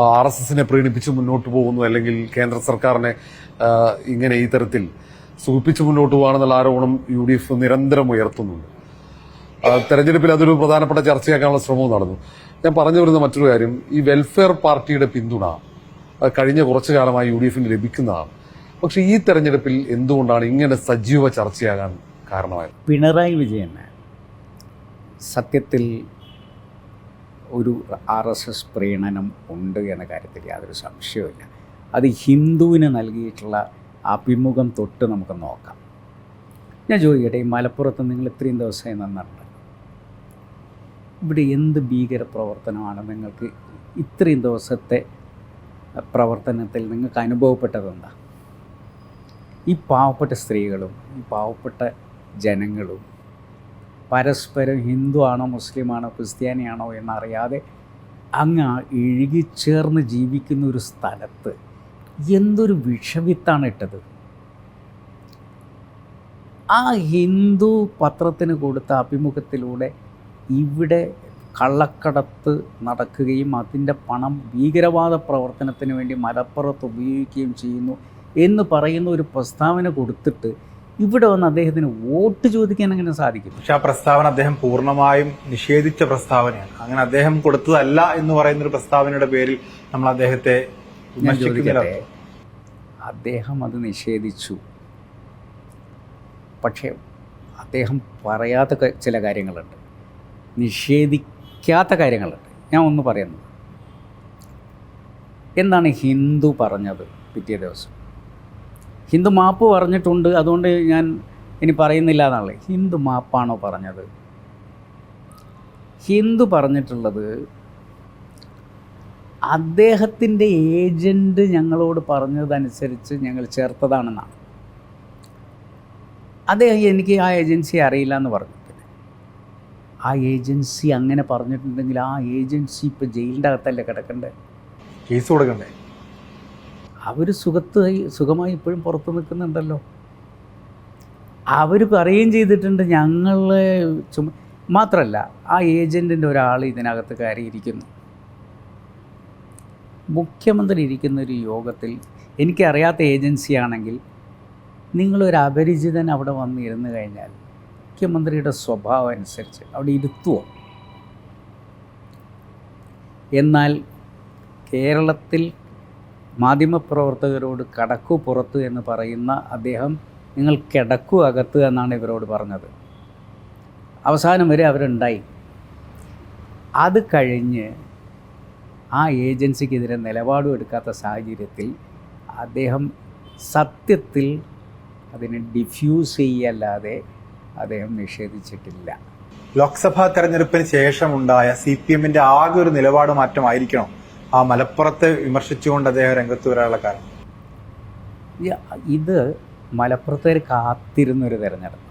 R S എസിനെ പ്രീണിപ്പിച്ച് മുന്നോട്ട് പോകുന്നു അല്ലെങ്കിൽ കേന്ദ്ര സർക്കാരിനെ ഇങ്ങനെ ഈ തരത്തിൽ സൂപ്പിച്ച് മുന്നോട്ട് പോകാണെന്നുള്ള ആരോപണം യു ഡി എഫ് നിരന്തരം ഉയർത്തുന്നുണ്ട്. തെരഞ്ഞെടുപ്പിൽ അതൊരു പ്രധാനപ്പെട്ട ചർച്ചയാക്കാനുള്ള ശ്രമവും നടന്നു. ഞാൻ പറഞ്ഞു വരുന്ന മറ്റൊരു കാര്യം ഈ വെൽഫെയർ പാർട്ടിയുടെ പിന്തുണ കഴിഞ്ഞ കുറച്ചു കാലമായി യു ഡി എഫിന് ലഭിക്കുന്നതാണ്. പക്ഷെ ഈ തെരഞ്ഞെടുപ്പിൽ എന്തുകൊണ്ടാണ് ഇങ്ങനെ സജീവ ചർച്ചയാകാൻ കാരണമായത്? പിണറായി വിജയന് സത്യത്തിൽ ഒരു ആർ എസ് എസ് പ്രീണനം ഉണ്ട് എന്ന കാര്യത്തിൽ യാതൊരു സംശയവുമില്ല. അത് ഹിന്ദുവിന് നൽകിയിട്ടുള്ള അഭിമുഖം തൊട്ട് നമുക്ക് നോക്കാം. ഞാൻ ചോദിക്കട്ടെ ഈ മലപ്പുറത്ത് നിങ്ങൾ ഇത്രയും ദിവസമായി നന്നിട്ടുണ്ട് ഇവിടെ എന്ത് ഭീകര പ്രവർത്തനമാണ് നിങ്ങൾക്ക് ഇത്രയും ദിവസത്തെ പ്രവർത്തനത്തിൽ നിങ്ങൾക്ക് അനുഭവപ്പെട്ടതെന്താ ഈ പാവപ്പെട്ട സ്ത്രീകളും ഈ പാവപ്പെട്ട ജനങ്ങളും പരസ്പരം ഹിന്ദു ആണോ മുസ്ലിമാണോ ക്രിസ്ത്യാനിയാണോ എന്നറിയാതെ അങ്ങ് ഇഴുകിച്ചേർന്ന് ജീവിക്കുന്ന ഒരു സ്ഥലത്ത് എന്തൊരു വിഷവിത്താണ് ഇട്ടത്? ആ ഹിന്ദു പത്രത്തിന് കൊടുത്ത അഭിമുഖത്തിലൂടെ ഇവിടെ കള്ളക്കടത്ത് നടക്കുകയും അതിന്റെ പണം ഭീകരവാദ പ്രവർത്തനത്തിന് വേണ്ടി മലപ്പുറത്ത് ഉപയോഗിക്കുകയും ചെയ്യുന്നു എന്ന് പറയുന്ന ഒരു പ്രസ്താവന കൊടുത്തിട്ട് ഇവിടെ വന്ന് അദ്ദേഹത്തിന് വോട്ട് ചോദിക്കാൻ അങ്ങനെ സാധിക്കും? പക്ഷെ ആ പ്രസ്താവന അദ്ദേഹം പൂർണമായും നിഷേധിച്ച പ്രസ്താവനയാണ്. അങ്ങനെ അദ്ദേഹം കൊടുത്തതല്ല എന്ന് പറയുന്ന ഒരു പ്രസ്താവനയുടെ പേരിൽ നമ്മൾ അദ്ദേഹത്തെ അദ്ദേഹം അത് നിഷേധിച്ചു. പക്ഷേ അദ്ദേഹം പറയാത്ത ചില കാര്യങ്ങളുണ്ട്. നിഷേധിക്കാത്ത കാര്യങ്ങളുണ്ട്. ഞാൻ ഒന്ന് പറയുന്നു എന്താണ് ഹിന്ദു പറഞ്ഞത് പിറ്റേ ദിവസം? ഹിന്ദു മാപ്പ് പറഞ്ഞിട്ടുണ്ട് അതുകൊണ്ട് ഞാൻ ഇനി പറയുന്നില്ല എന്നുള്ളത് ഹിന്ദു മാപ്പാണോ പറഞ്ഞത്? ഹിന്ദു പറഞ്ഞിട്ടുള്ളത് അദ്ദേഹത്തിന്റെ ഏജന്റ് ഞങ്ങളോട് പറഞ്ഞതനുസരിച്ച് ഞങ്ങൾ ചേർത്തതാണെന്നാണ്. അദ്ദേഹം എനിക്ക് ആ ഏജൻസി അറിയില്ല എന്ന് പറഞ്ഞു. ആ ഏജൻസി അങ്ങനെ പറഞ്ഞിട്ടുണ്ടെങ്കിൽ ആ ഏജൻസി ഇപ്പോൾ ജയിലിന്റെ അകത്തല്ലേ കിടക്കണ്ടേ? കേസ് കൊടുക്കണ്ടേ? അവർ സുഖത്ത് സുഖമായി ഇപ്പോഴും പുറത്ത് നിൽക്കുന്നുണ്ടല്ലോ. അവർ പറയുകയും ചെയ്തിട്ടുണ്ട് ഞങ്ങൾ ചുമ മാത്രമല്ല ആ ഏജന്റിന്റെ ഒരാൾ ഇതിനകത്ത് കയറിയിരിക്കുന്നു. മുഖ്യമന്ത്രി ഇരിക്കുന്ന ഒരു യോഗത്തിൽ എനിക്കറിയാത്ത ഏജൻസിയാണെങ്കിൽ നിങ്ങളൊരു അപരിചിതൻ അവിടെ വന്നിരുന്നു കഴിഞ്ഞാൽ മുഖ്യമന്ത്രിയുടെ സ്വഭാവം അനുസരിച്ച് അവിടെ ഇരുത്തുമോ എന്നാൽ കേരളത്തിൽ മാധ്യമപ്രവർത്തകരോട് കടക്കു പുറത്ത് എന്ന് പറയുന്ന അദ്ദേഹം നിങ്ങൾ കിടക്കു അകത്ത് എന്നാണ് ഇവരോട് പറഞ്ഞത്. അവസാനം വരെ അവരുണ്ടായി. അത് കഴിഞ്ഞ് ആ ഏജൻസിക്കെതിരെ നിലപാടും എടുക്കാത്ത സാഹചര്യത്തിൽ അദ്ദേഹം സത്യത്തിൽ അതിനെ ഡിഫ്യൂസ് ചെയ്യല്ലാതെ അദ്ദേഹം നിഷേധിച്ചിട്ടില്ല. ലോക്സഭാ തെരഞ്ഞെടുപ്പിന് ശേഷമുണ്ടായ സി പി എമ്മിന്റെ ആകെ ഒരു നിലപാട് മാറ്റമായിരിക്കണം? ആ മലപ്പുറത്തെ വിമർശിച്ചുകൊണ്ട് അദ്ദേഹം രംഗത്ത് വരാനുള്ള കാരണം? ഇത് മലപ്പുറത്തുകാർ കാത്തിരുന്നൊരു തെരഞ്ഞെടുപ്പ്.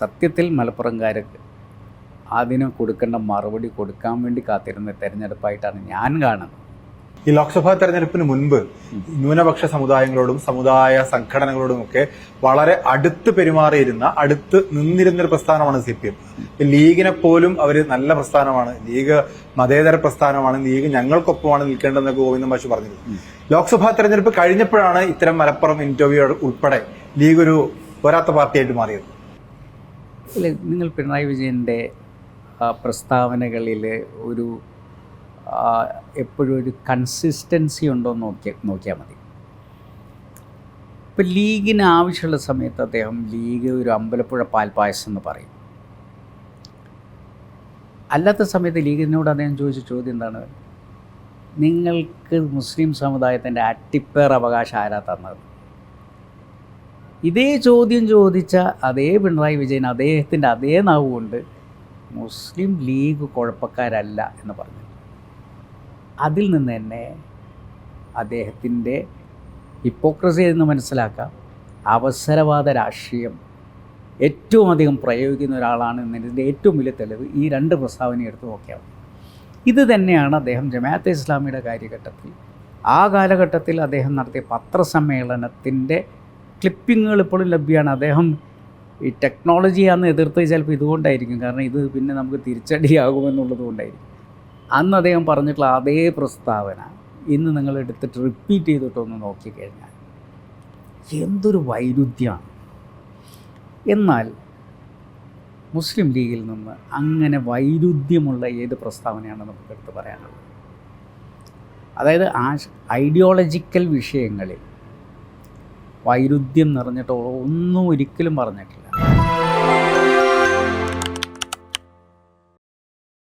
സത്യത്തിൽ മലപ്പുറംകാർക്ക് അതിന് കൊടുക്കേണ്ട മറുപടി കൊടുക്കാൻ വേണ്ടി കാത്തിരുന്ന തെരഞ്ഞെടുപ്പായിട്ടാണ് ഞാൻ കാണുന്നത്. ഈ ലോക്സഭാ തെരഞ്ഞെടുപ്പിന് മുൻപ് ന്യൂനപക്ഷ സമുദായങ്ങളോടും സമുദായ സംഘടനകളോടും ഒക്കെ വളരെ അടുത്ത് പെരുമാറിയിരുന്ന അടുത്ത് നിന്നിരുന്ന ഒരു പ്രസ്ഥാനമാണ് സി പി എം. ലീഗിനെ പോലും അവർ നല്ല പ്രസ്ഥാനമാണ്. ലീഗ് മതേതര പ്രസ്ഥാനമാണ്. ലീഗ് ഞങ്ങൾക്കൊപ്പമാണ് നിൽക്കേണ്ടതെന്നൊക്കെ ഗോവിന്ദൻ മാഷ് പറഞ്ഞിരുന്നു. ലോക്സഭാ തെരഞ്ഞെടുപ്പ് കഴിഞ്ഞപ്പോഴാണ് ഇത്തരം മലപ്പുറം ഇന്റർവ്യൂ ഉൾപ്പെടെ ലീഗ് ഒരു പോരാത്ത പാർട്ടിയായിട്ട് മാറിയത്. നിങ്ങൾ പിണറായി വിജയന്റെ പ്രസ്താവനകളിൽ ഒരു എപ്പോഴും ഒരു കൺസിസ്റ്റൻസി ഉണ്ടോ എന്ന് നോക്കിയാൽ നോക്കിയാൽ മതി. ഇപ്പം ലീഗിന് ആവശ്യമുള്ള സമയത്ത് അദ്ദേഹം ലീഗ് ഒരു അമ്പലപ്പുഴ പാൽപ്പായസം എന്ന് പറയും. അല്ലാത്ത സമയത്ത് ലീഗിനോട് അദ്ദേഹം ചോദിച്ച ചോദ്യം എന്താണ്? നിങ്ങൾക്ക് മുസ്ലിം സമുദായത്തിന്റെ അട്ടിപ്പേർ അവകാശം ആരാ തന്നത്? ഇതേ ചോദ്യം ചോദിച്ച അതേ പിണറായി വിജയൻ അദ്ദേഹത്തിന്റെ അതേ നാവുകൊണ്ട് മുസ്ലിം ലീഗ് കുഴപ്പക്കാരല്ല എന്ന് പറഞ്ഞു. അതിൽ നിന്ന് തന്നെ അദ്ദേഹത്തിന്റെ ഹിപ്പോക്രസി എന്ന് മനസ്സിലാക്കാം. അവസരവാദ രാഷ്ട്രീയം ഏറ്റവും അധികം പ്രയോഗിക്കുന്ന ഒരാളാണ് എന്നതിന്റെ ഏറ്റവും വലിയ തെളിവ് ഈ രണ്ട് പ്രസ്താവന എടുത്ത് നോക്കിയാൽ ഇത് തന്നെയാണ് അദ്ദേഹം ജമാഅത്തെ ഇസ്ലാമിയുടെ കാര്യഘട്ടത്തിൽ ആ കാലഘട്ടത്തിൽ അദ്ദേഹം നടത്തിയ പത്രസമ്മേളനത്തിന്റെ ക്ലിപ്പിങ്ങുകൾ ഇപ്പോഴും ലഭ്യമാണ്. അദ്ദേഹം ഈ ടെക്നോളജിയാണെന്ന് എതിർത്ത് ചിലപ്പോൾ ഇതുകൊണ്ടായിരിക്കും. കാരണം ഇത് പിന്നെ നമുക്ക് തിരിച്ചടിയാകുമെന്നുള്ളത് കൊണ്ടായിരിക്കും അന്ന് അദ്ദേഹം പറഞ്ഞിട്ടുള്ള അതേ പ്രസ്താവന ഇന്ന് നിങ്ങൾ എടുത്തിട്ട് റിപ്പീറ്റ് ചെയ്തിട്ടൊന്ന് നോക്കിക്കഴിഞ്ഞാൽ എന്തൊരു വൈരുദ്ധ്യമാണ് എന്നാൽ മുസ്ലിം ലീഗിൽ നിന്ന് അങ്ങനെ വൈരുദ്ധ്യമുള്ള ഏത് പ്രസ്താവനയാണ് നമുക്ക് എടുത്ത് പറയാനുള്ളത് അതായത് ആ ഐഡിയോളജിക്കൽ വിഷയങ്ങളിൽ വൈരുദ്ധ്യം നിറഞ്ഞിട്ടോ ഒന്നും ഒരിക്കലും പറഞ്ഞിട്ടില്ല.